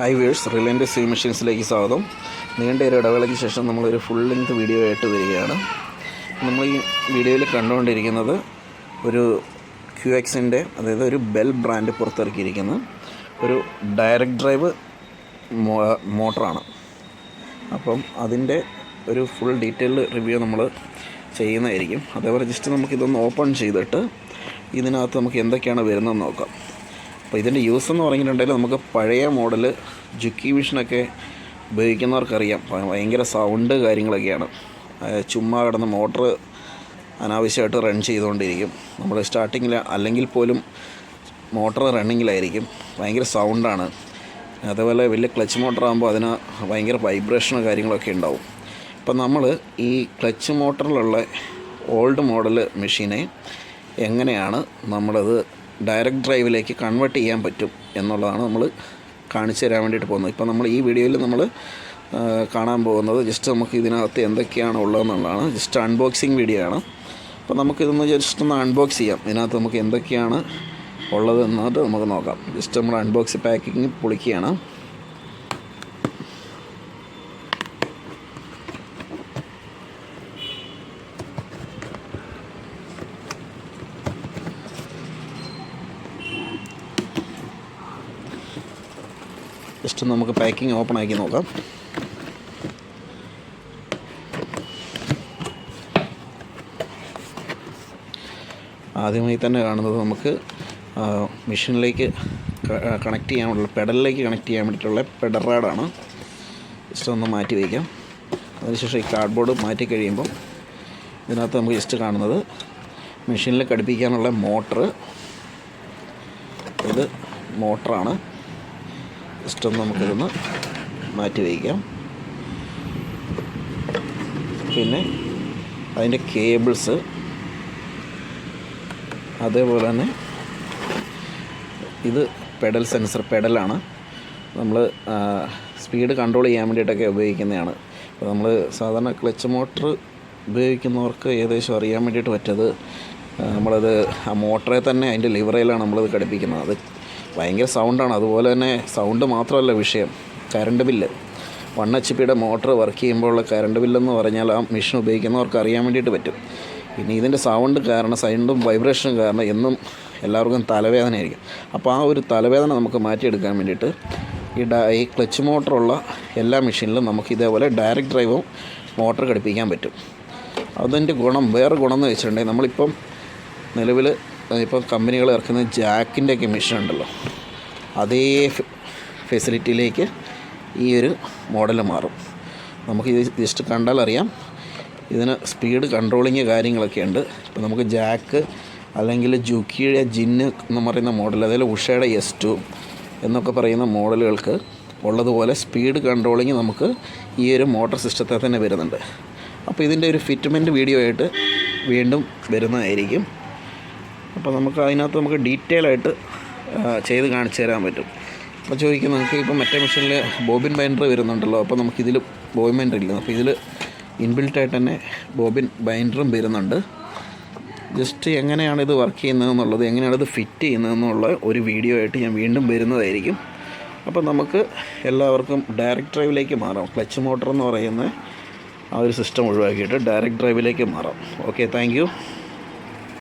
Hi വേഴ്സ് റിലയന്റെ സീ മെഷീൻസിലേക്ക് സ്വാഗതം. നീണ്ട ഒരു ഇടവേളയ്ക്ക് ശേഷം നമ്മളൊരു ഫുൾ ലെങ്ത് വീഡിയോ ആയിട്ട് വരികയാണ്. നമ്മൾ ഈ വീഡിയോയിൽ കണ്ടുകൊണ്ടിരിക്കുന്നത് ഒരു ക്യു എക്സിന്റെ അതായത് ഒരു ബെൽ ബ്രാൻഡ് പുറത്തിറക്കിയിരിക്കുന്ന ഒരു ഡയറക്റ്റ് ഡ്രൈവ് മോട്ടറാണ്. അപ്പം അതിന്റെ ഒരു ഫുൾ ഡീറ്റെയിൽഡ് റിവ്യൂ നമ്മൾ ചെയ്യുന്നതായിരിക്കും. അതേപോലെ ജസ്റ്റ് നമുക്കിതൊന്ന് ഓപ്പൺ ചെയ്തിട്ട് ഇതിനകത്ത് നമുക്ക് എന്തൊക്കെയാണ് വരുന്നതെന്ന് നോക്കാം. അപ്പോൾ ഇതിന്റെ യൂസ് എന്ന് പറഞ്ഞിട്ടുണ്ടെങ്കിൽ നമുക്ക് പഴയ മോഡൽ ജുക്കി വിഷനൊക്കെ ഉപയോഗിക്കുന്നവർക്കറിയാം. ഭയങ്കര സൗണ്ട് കാര്യങ്ങളൊക്കെയാണ്. ചുമ്മാ കിടന്ന് മോട്ടർ അനാവശ്യമായിട്ട് റൺ ചെയ്തുകൊണ്ടിരിക്കും. നമ്മൾ സ്റ്റാർട്ടിങ്ങിൽ അല്ലെങ്കിൽ പോലും മോട്ടർ റണ്ണിങ്ങിലായിരിക്കും. ഭയങ്കര സൗണ്ടാണ്. അതേപോലെ വലിയ ക്ലച്ച് മോട്ടർ ആകുമ്പോൾ അതിന് ഭയങ്കര വൈബ്രേഷനോ കാര്യങ്ങളൊക്കെ ഉണ്ടാവും. അപ്പം നമ്മൾ ഈ ക്ലച്ച് മോട്ടറിലുള്ള ഓൾഡ് മോഡൽ മെഷീനെ എങ്ങനെയാണ് നമ്മളത് ഡയറക്റ്റ് ഡ്രൈവിലേക്ക് കൺവേർട്ട് ചെയ്യാൻ പറ്റും എന്നുള്ളതാണ് നമ്മൾ കാണിച്ചു തരാൻ വേണ്ടിയിട്ട് പോകുന്നത്. ഇപ്പം നമ്മൾ ഈ വീഡിയോയിൽ നമ്മൾ കാണാൻ പോകുന്നത് ജസ്റ്റ് നമുക്ക് ഇതിനകത്ത് എന്തൊക്കെയാണ് ഉള്ളതെന്നുള്ളതാണ്. ജസ്റ്റ് അൺബോക്സിങ് വീഡിയോ ആണ്. അപ്പോൾ നമുക്കിതൊന്ന് ജസ്റ്റ് ഒന്ന് അൺബോക്സ് ചെയ്യാം. ഇതിനകത്ത് നമുക്ക് എന്തൊക്കെയാണ് ഉള്ളത് എന്നിട്ട് നമുക്ക് നോക്കാം. ജസ്റ്റ് നമ്മൾ അൺബോക്സ് പാക്കിങ് പൊളിക്കുകയാണ്. ജസ്റ്റ് നമുക്ക് പാക്കിങ് ഓപ്പൺ ആക്കി നോക്കാം. ആദ്യമായി തന്നെ കാണുന്നത് നമുക്ക് മെഷീനിലേക്ക് കണക്ട് ചെയ്യാനുള്ള പെഡലിലേക്ക് കണക്ട് ചെയ്യാൻ വേണ്ടിയിട്ടുള്ള പെഡൽ റാഡാണ് ജസ്റ്റ് ഒന്ന് മാറ്റി വയ്ക്കാം. അതിനുശേഷം ഈ കാർഡ്ബോർഡ് മാറ്റി കഴിയുമ്പോൾ ഇതിനകത്ത് നമുക്ക് ജസ്റ്റ് കാണുന്നത് മെഷീനിൽ ഘടിപ്പിക്കാനുള്ള മോട്ടറ്. ഇത് മോട്ടറാണ്. ഒന്ന് നമുക്കിതൊന്ന് മാറ്റി വയ്ക്കാം. പിന്നെ അതിന്റെ കേബിൾസ് അതേപോലെ തന്നെ ഇത് പെഡൽ സെൻസർ പെഡലാണ്. നമ്മൾ സ്പീഡ് കൺട്രോൾ ചെയ്യാൻ വേണ്ടിയിട്ടൊക്കെ ഉപയോഗിക്കുന്നതാണ്. അപ്പോൾ നമ്മൾ സാധാരണ ക്ലച്ച് മോട്ടർ ഉപയോഗിക്കുന്നവർക്ക് ഏകദേശം അറിയാൻ വേണ്ടിയിട്ട് പറ്റത് നമ്മളത് ആ മോട്ടറെ തന്നെ അതിന്റെ ലിവറയിലാണ് നമ്മളത് ഘടിപ്പിക്കുന്നത്. അത് ഭയങ്കര സൗണ്ടാണ് അതുപോലെ തന്നെ സൗണ്ട് മാത്രമല്ല വിഷയം. കറണ്ട് ബില്ല് വൺ എച്ച് പിയുടെ മോട്ടർ വർക്ക് ചെയ്യുമ്പോഴുള്ള കറണ്ട് ബില്ലെന്ന് പറഞ്ഞാൽ ആ മെഷീൻ ഉപയോഗിക്കുന്നവർക്ക് അറിയാൻ വേണ്ടിയിട്ട് പറ്റും. ഇനി ഇതിന്റെ സൗണ്ട് കാരണം സൗണ്ടും വൈബ്രേഷനും കാരണം എന്നും എല്ലാവർക്കും തലവേദന ആയിരിക്കും. അപ്പോൾ ആ ഒരു തലവേദന നമുക്ക് മാറ്റിയെടുക്കാൻ വേണ്ടിയിട്ട് ഈ ഡ ഈ ക്ലച്ച് മോട്ടറുള്ള എല്ലാ മെഷീനിലും നമുക്ക് ഇതേപോലെ ഡയറക്റ്റ് ഡ്രൈവും മോട്ടർ ഘടിപ്പിക്കാൻ പറ്റും. അതിന്റെ ഗുണം വേറെ ഗുണം എന്ന് വെച്ചിട്ടുണ്ടെങ്കിൽ നമ്മളിപ്പം നിലവിൽ ഇപ്പം കമ്പനികൾ ഇറക്കുന്ന ജാക്കിന്റെ ഒക്കെ മെഷീൻ ഉണ്ടല്ലോ. അതേ ഫെസിലിറ്റിയിലേക്ക് ഈ ഒരു മോഡൽ മാറും. നമുക്ക് ഇത് ജസ്റ്റ് കണ്ടാൽ അറിയാം. ഇതിന് സ്പീഡ് കൺട്രോളിങ് കാര്യങ്ങളൊക്കെ ഉണ്ട്. ഇപ്പം നമുക്ക് ജാക്ക് അല്ലെങ്കിൽ ജുക്കിയുടെ ജിന്ന് എന്ന് പറയുന്ന മോഡൽ അതായത് ഉഷയുടെ എസ് ടു എന്നൊക്കെ പറയുന്ന മോഡലുകൾക്ക് ഉള്ളതുപോലെ സ്പീഡ് കൺട്രോളിങ് നമുക്ക് ഈ ഒരു മോട്ടോർ സിസ്റ്റത്തെ തന്നെ വരുന്നുണ്ട്. അപ്പോൾ ഇതിന്റെ ഒരു ഫിറ്റ്മെന്റ് വീഡിയോ ആയിട്ട് വീണ്ടും വരുന്നതായിരിക്കും. അപ്പോൾ നമുക്ക് അതിനകത്ത് നമുക്ക് ഡീറ്റെയിൽ ആയിട്ട് ചെയ്ത് കാണിച്ചു തരാൻ പറ്റും. അപ്പോൾ ചോദിക്കും നമുക്ക് ഇപ്പോൾ മറ്റേ മെഷീനിൽ ബോബിൻ ബൈൻഡർ വരുന്നുണ്ടല്ലോ അപ്പോൾ നമുക്കിതിൽ ബോബിൻ ബൈൻഡർ ഇല്ല? അപ്പോൾ ഇതിൽ ഇൻബിൽട്ടായിട്ട് തന്നെ ബോബിൻ ബൈൻഡറും വരുന്നുണ്ട്. ജസ്റ്റ് എങ്ങനെയാണ് ഇത് വർക്ക് ചെയ്യുന്നത് എന്നുള്ളത് എങ്ങനെയാണ് ഇത് ഫിറ്റ് ചെയ്യുന്നതെന്നുള്ള ഒരു വീഡിയോ ആയിട്ട് ഞാൻ വീണ്ടും വരുന്നതായിരിക്കും. അപ്പോൾ നമുക്ക് എല്ലാവർക്കും ഡയറക്റ്റ് ഡ്രൈവിലേക്ക് മാറാം. ക്ലച്ച് മോട്ടർ എന്ന് പറയുന്ന ആ ഒരു സിസ്റ്റം ഒഴിവാക്കിയിട്ട് ഡയറക്റ്റ് ഡ്രൈവിലേക്ക് മാറാം. Okay thank